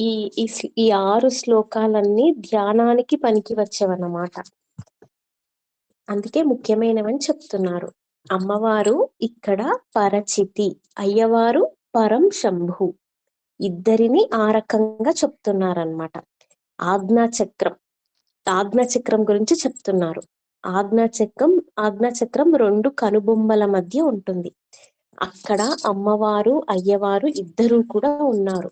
ఈ ఈ ఆరు శ్లోకాలన్నీ ధ్యానానికి పనికి వచ్చేవన్నమాట అందుకే ముఖ్యమైనవని చెప్తున్నారు. అమ్మవారు ఇక్కడ పరచితి అయ్యవారు పరం శంభు. ఇద్దరిని ఆ రకంగా చెప్తున్నారనమాట ఆజ్ఞాచక్రం చక్రం చక్రం గురించి చెప్తున్నారు. ఆజ్ఞా చక్రం చక్రం రెండు కనుబొమ్మల మధ్య ఉంటుంది. అక్కడ అమ్మవారు అయ్యవారు ఇద్దరు కూడా ఉన్నారు.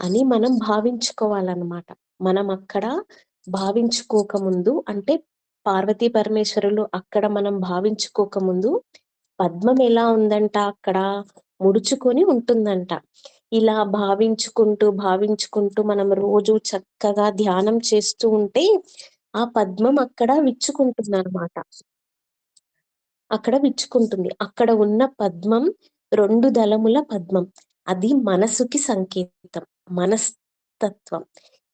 అని మనం భావించుకోవాలన్నమాట. మనం అక్కడ భావించుకోకముందు అంటే పార్వతీ పరమేశ్వరులు అక్కడ మనం భావించుకోకముందు పద్మం ఎలా ఉందంట? అక్కడ ముడుచుకొని ఉంటుందంట. ఇలా భావించుకుంటూ భావించుకుంటూ మనం రోజు చక్కగా ధ్యానం చేస్తూ ఉంటే ఆ పద్మం అక్కడ విచ్చుకుంటుంది అనమాట అక్కడ విచ్చుకుంటుంది. అక్కడ ఉన్న పద్మం రెండు దళముల పద్మం. అది మనసుకి సంకేతం. మనస్తత్వం.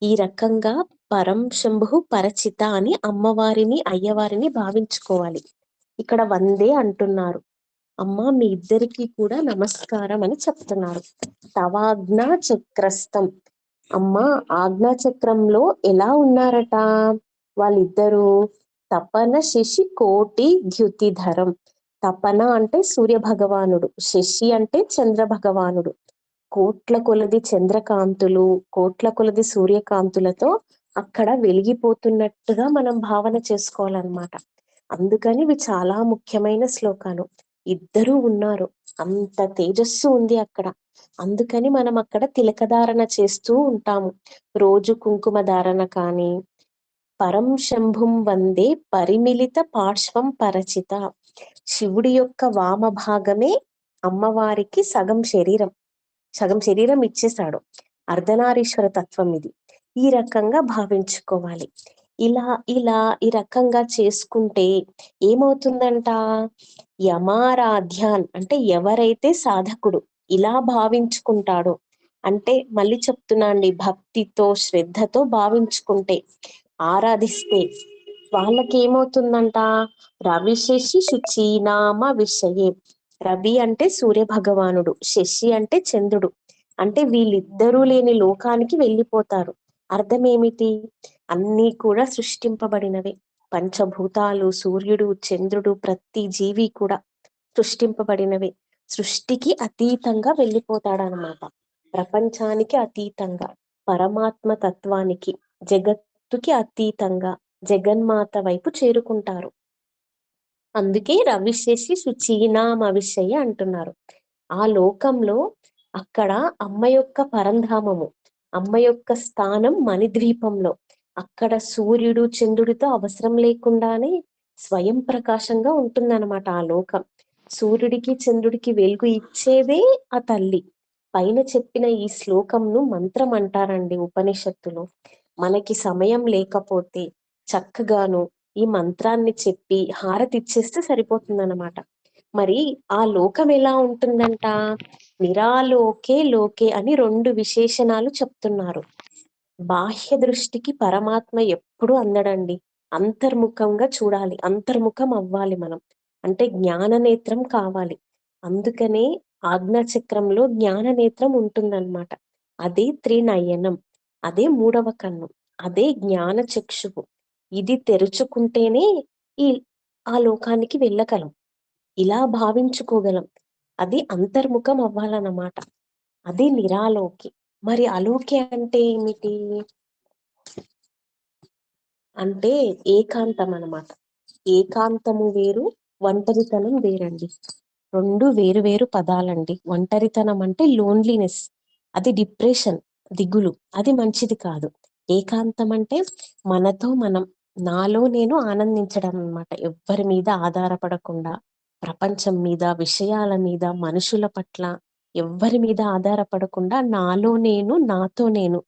ఈ రకంగా పరం శంభు పరచిత అని అమ్మవారిని అయ్యవారిని భావించుకోవాలి. ఇక్కడ వందే అంటున్నారు. అమ్మ మీ ఇద్దరికి కూడా నమస్కారం అని చెప్తున్నారు. తవాజ్ఞా చక్రస్థం. అమ్మ ఆజ్ఞా చక్రంలో ఎలా ఉన్నారట? వాళ్ళిద్దరూ తపన శశి కోటి ద్యుతిధరం. తపన అంటే సూర్య భగవానుడు శశి అంటే చంద్ర భగవానుడు కోట్ల కొలది చంద్రకాంతులు కోట్ల కొలది సూర్యకాంతులతో అక్కడ వెలిగిపోతున్నట్టుగా మనం భావన చేసుకోవాలన్నమాట. అందుకని ఇవి చాలా ముఖ్యమైన శ్లోకాలు. ఇద్దరూ ఉన్నారు. అంత తేజస్సు ఉంది అక్కడ. అందుకని మనం అక్కడ తిలకధారణ చేస్తూ ఉంటాము. రోజు కుంకుమ ధారణ కానీ పరం శంభుం వందే పరిమిళిత పార్శ్వం పరచిత. శివుడి యొక్క వామ భాగమే అమ్మవారికి సగం శరీరం. సగం శరీరం ఇచ్చేశాడు. అర్ధనారీశ్వర తత్వం ఇది. ఈ రకంగా భావించుకోవాలి. ఇలా ఇలా ఈ రకంగా చేసుకుంటే ఏమవుతుందంట? యమారాధ్యాన్ అంటే ఎవరైతే సాధకుడు ఇలా భావించుకుంటాడో అంటే మళ్ళీ చెప్తున్నా అండి భక్తితో శ్రద్ధతో భావించుకుంటే ఆరాధిస్తే వాళ్ళకి ఏమవుతుందంట రవిశేషి శుచీనామ విషయే. రవి అంటే సూర్య భగవానుడు శశి అంటే చంద్రుడు. అంటే వీళ్ళిద్దరూ లేని లోకానికి వెళ్ళిపోతారు. అర్థం ఏమిటి అన్నీ కూడా సృష్టింపబడినవే. పంచభూతాలు సూర్యుడు చంద్రుడు ప్రతి జీవి కూడా సృష్టింపబడినవే. సృష్టికి అతీతంగా వెళ్ళిపోతాడనమాట ప్రపంచానికి అతీతంగా పరమాత్మ తత్వానికి జగత్తుకి అతీతంగా జగన్మాత వైపు చేరుకుంటారు. అందుకే రవిశేషి శుచీనామ విషయ అంటున్నారు. ఆ లోకంలో అక్కడ అమ్మ యొక్క పరంధామము అమ్మ యొక్క స్థానం మణిద్వీపంలో. అక్కడ సూర్యుడు చంద్రుడితో అవసరం లేకుండానే స్వయం ప్రకాశంగా ఉంటుందన్నమాట ఆ లోకం. సూర్యుడికి చంద్రుడికి వెలుగు ఇచ్చేదే ఆ తల్లి. పైన చెప్పిన ఈ శ్లోకంను మంత్రం అంటారండి ఉపనిషత్తులో. మనకి సమయం లేకపోతే చక్కగాను ఈ మంత్రాన్ని చెప్పి హారతి ఇచ్చేస్తే సరిపోతుందన్నమాట. మరి ఆ లోకం ఎలా ఉంటుందంట? నిరాలోకే లోకే అని రెండు విశేషణాలు చెప్తున్నారు. బాహ్య దృష్టికి పరమాత్మ ఎప్పుడు అందడండి. అంతర్ముఖంగా చూడాలి. అంతర్ముఖం అవ్వాలి మనం. అంటే జ్ఞాన నేత్రం కావాలి. అందుకనే ఆజ్ఞా చక్రంలో జ్ఞాన నేత్రం ఉంటుందన్నమాట. అదే త్రినయనం. అదే మూడవ కన్ను. అదే జ్ఞాన చక్షువు ఇది తెరుచుకుంటేనే ఈ ఆ లోకానికి వెళ్ళగలం. ఇలా భావించుకోగలం. అది అంతర్ముఖం అవ్వాలన్నమాట. అది నిరాలోకి. మరి అలోకి అంటే ఏమిటి? అంటే ఏకాంతం అన్నమాట. ఏకాంతము వేరు ఒంటరితనం వేరండి. రెండు వేరు వేరు పదాలండి. ఒంటరితనం అంటే లోన్లీనెస్. అది డిప్రెషన్ దిగులు. అది మంచిది కాదు. ఏకాంతం అంటే మనతో మనం నాలో నేను ఆనందించడం అన్నమాట ఎవ్వరి మీద ఆధారపడకుండా ప్రపంచం మీద విషయాల మీద మనుషుల పట్ల ఎవ్వరి మీద ఆధారపడకుండా నాలో నేను నాతో నేను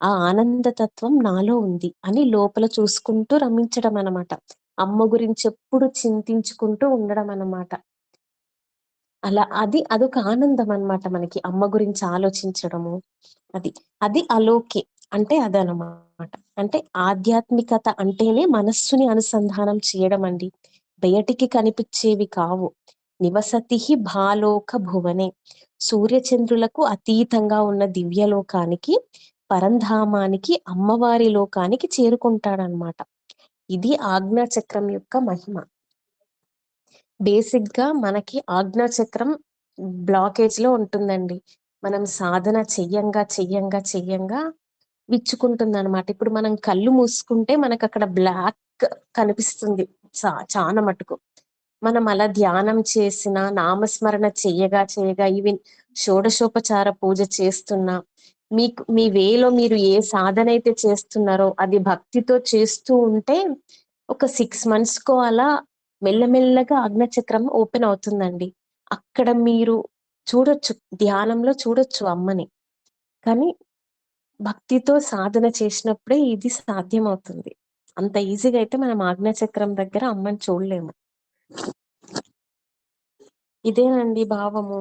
ఆ ఆనందతత్వం నాలో ఉంది అని లోపల చూసుకుంటూ రమించడం అన్నమాట అమ్మ గురించి ఎప్పుడు చింతించుకుంటూ ఉండడం అన్నమాట అలా అది అదొక ఆనందం అన్నమాట మనకి. అమ్మ గురించి ఆలోచించడము అది అది అలోకే. అంటే అదనమాట. అంటే ఆధ్యాత్మికత అంటేనే మనస్సుని అనుసంధానం చేయడం అండి. బయటికి కనిపించేవి కావు. నివసతి భాలోక భువనే. సూర్యచంద్రులకు అతీతంగా ఉన్న దివ్యలోకానికి పరంధామానికి అమ్మవారి లోకానికి చేరుకుంటాడనమాట. ఇది ఆజ్ఞాచక్రం యొక్క మహిమ. బేసిక్గా మనకి ఆజ్ఞాచక్రం బ్లాకేజ్లో ఉంటుందండి. మనం సాధన చెయ్యంగా చెయ్యంగా చెయ్యంగా విచ్చుకుంటుంది అనమాట ఇప్పుడు మనం కళ్ళు మూసుకుంటే మనకు అక్కడ బ్లాక్ కనిపిస్తుంది చాలా మటుకు. మనం అలా ధ్యానం చేసిన నామస్మరణ చేయగా చేయగా ఈవెన్ షోడశోపచార పూజ చేస్తున్నా మీకు మీ వేలో మీరు ఏ సాధన అయితే చేస్తున్నారో అది భక్తితో చేస్తూ ఉంటే ఒక సిక్స్ మంత్స్ కో అలా మెల్లమెల్లగా అగ్నచక్రం ఓపెన్ అవుతుందండి. అక్కడ మీరు చూడొచ్చు ధ్యానంలో చూడొచ్చు అమ్మని. కానీ భక్తితో సాధన చేసినప్పుడే ఇది సాధ్యం అవుతుంది అంత ఈజీగా అయితే మనం ఆజ్ఞాచక్రం దగ్గర అమ్మని చూడలేము. ఇదేనండి భావము.